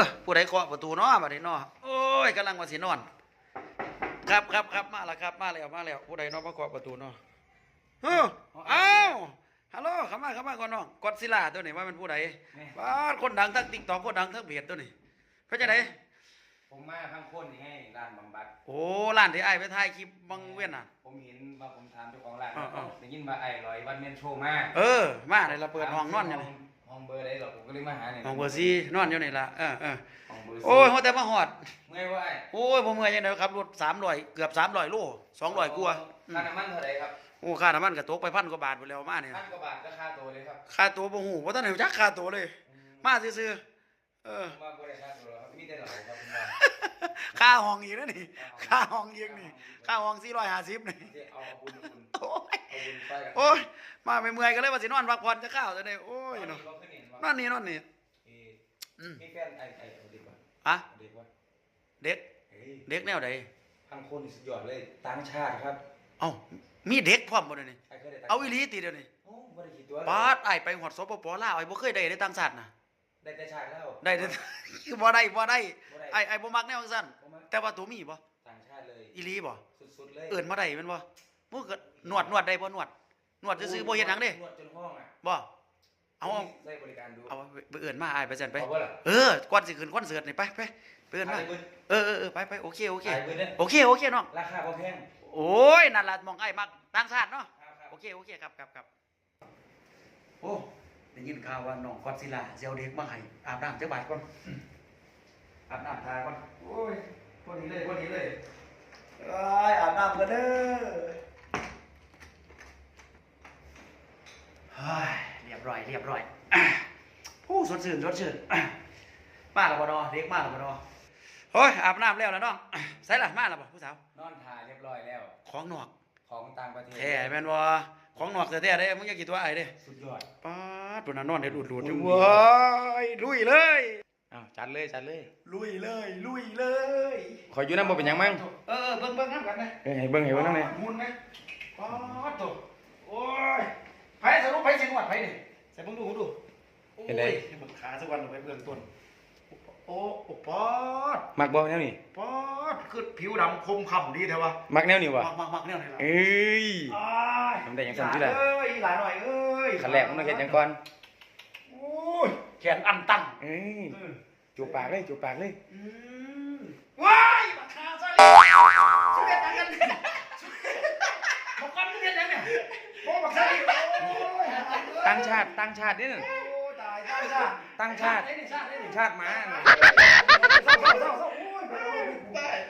อผู้ใดเคาะประตูเนาะบัดนี้เนาะโอ้ยกำลังว่าสินอน ครับครับครับมาแล้วครับมาแล้วมาแล้วผู้ใดเนาะมาเคาะประตูเนาะเฮ้อเอ้าฮัลโหลเข้ามาเข้ามาก่อนน้องกอดซิลล่าตัวนี้ว่าเป็นผู้ใดบ้านคนดังทั้ง TikTok คนดังทั้งเพจตัวนี้เพราะจังไดผมมาข้างคนนี่ให้ร้านบำบัดโอ้ร้านที่อ้ายไปถ่ายคลิปบังเว้นน่ะ ผมเห็นว่าผมถามเจ้าของร้านอ่าๆได้ยินว่าไอ้ลอยวันเมนโชว์มาเออมาได้ละเปิดห้องนอนอยู่นี่ห้ องเบอร์ใดหรอกผมก็เลยมาหาเนี่ยห้องเบอร์สี่นอนอยู่นี่ล่ะเออเออห้องเบอร์โอ้ยหัวแต่มาหอด เมื่อยว่าไอ้โอ้ยผมเมื่อยยังไงครับรถสามร้อยเกือบสามร้อยโลสองร้อยกว่าค่าน้ำมันเท่าไหร่ครับโอ้ค่าน้ำมันก็ตกไปพันกว่าบาทไปแล้วมาเนี่ยพันกว่าบาทก็ค่าตัวเลยครับค่าตัวบ่หูว่าท่านเห็นจักค่าตัวเลย มาซื่อๆเออผมว่าบ่ได้ค่าตัวหรอกครับมีแต่เหล่าครับผมว่าค่าห้องอีกนะนี่ค่าห้องอีกนี่ค่าห้องสี่ร้อยห้าสิบนี่ที่เอาเอาบุญคุณโอ้ยเอาบุญไปกันโอ้ยมาไม่เมื่อยก็เลยว่าสินอนพักผ่อนจะข้าวจะได้โอ้ยเนาะเขาขึ้ นเห็นนว่าอนนี่นอนนี่เอ่ออืมมีแฟนไอ้ไอ้เอาเด็กว่าอะเอาเด็กว่าเด็กเฮ้ยเด็กแนวใดทางคนนี่สุดยอดเลยต่างชาติครับ เอ้ามีเด็กพร้อมบ่เดี๋ยวนี้ไอ้เคยได้ต่งเอาอีหลีติเดี๋ยวนี้โอ้บ่ได้คิดตัวปาดไอ้ายไปหอดสปปลาวไอ้บ่เคยได้ได้ต่างชาติน่ะได้แต่ชาติแล้วได้ได้บ่ได้บ่ได้บ่ได้ไอ้ไอ้บ่มักแนวจังซั่นผมว่าแต่ว่าตัวมีบ่ต่างชาติเลยอีหลีบ่สุดๆเลยเอิ้นมาได้แม่นบ่บ่ก็นวดนวดได้บ่นวดนวดซื่อๆบ่เฮ็ดหยังเด้นวดจนห้องอะบ่ เอาเอาใช้บริการดูเอาไปเอิ้นมาอ้ายไปซั่นไป เอาบ่ล่ะเออก่อนสิขึ้นคอนเสิร์ตนี่ไปไปไปเอิ้นมา ขายเบิดเออเออเออไปไปโอเคโอเค ขายเบิดเด้อโอเคโอเคน้อง ราคาบ่แพงโอ้ยนั่นล่ะมองไอ้มักต่างชาติเนาะ ครับครับโอเคโอเคครับครับครับโอ้ได้ยินข่าวว่าน้องกอดซิลล่าสิเอาเด็กมาให้อาบน้ำจักบาทก่อนอืมอาบน้ำทาก่อนโอ้ยพอดีเลยพอดีเลยเอ้ยอาบน้ำกันเด้อเฮ้ย เรียบร้อยเรียบร้อยอะโอ้สดชื่นสดชื่นอะมาแล้วบ่ดอเด็กมาแล้วบ่ดอโอ้ยอาบน้ำแล้วแล้วน้องอะใส่ละมาแล้วบ่ผู้สาวนอนถ่ายเรียบร้อยแล้ว ของนอกของต่างประเทศแท้แม่นบ่ของนอกแท้ๆเด้มึงอย่ากี่ตัวไอ้เด้สุดยอดป๊าดตัวนั้นนอนเด็ดอุดหลุดอุ้ยว้ายลุยเลยอ้าวจัดเลยจัดเลย ลุยเลยลุยเลยขออยู่นำบ่เป็นหยังมั้งเออเบิ่งเบิ่งน้ำกันนะเออให้เบิ่งให้เบิ่งนำแน่มุนไหมป๊าดตัวโอ้ยไผสรุปไผสิงวัดไผนี่ใส่เบิ่งดูดูโอ้ยให้เบิ่งขาสักวันเอาไปเบื้องต้นโอ้โอ้ป๊าดมักบ่แนวนี้ป๊าดคือผิวดำคมคำดีแท้วะมักแนวนี้บ่มักมักมักแนวไหนล่ะเอ้ย อ้ายทำได้จังซั่นที่ล่ะเอ้ยหลานหน่อยเอ้ยขั้นแรกมันต้องเฮ็ดหยังก่อนโอ้ยแขนอันตันเอ้ยเออ จูบปากเลยจูบปากเลยอืมว้ายบักขาซะเลยช่วยกันกันบอกกันเรียนยังเนี่ยโอ้บักขาอีกโอ้ย ตั้งชาติตั้งชาตินี่น่ะตั้งชาติ ชาติมาเศร้าเศร้าเศร้าโอ้ยไปาไปผู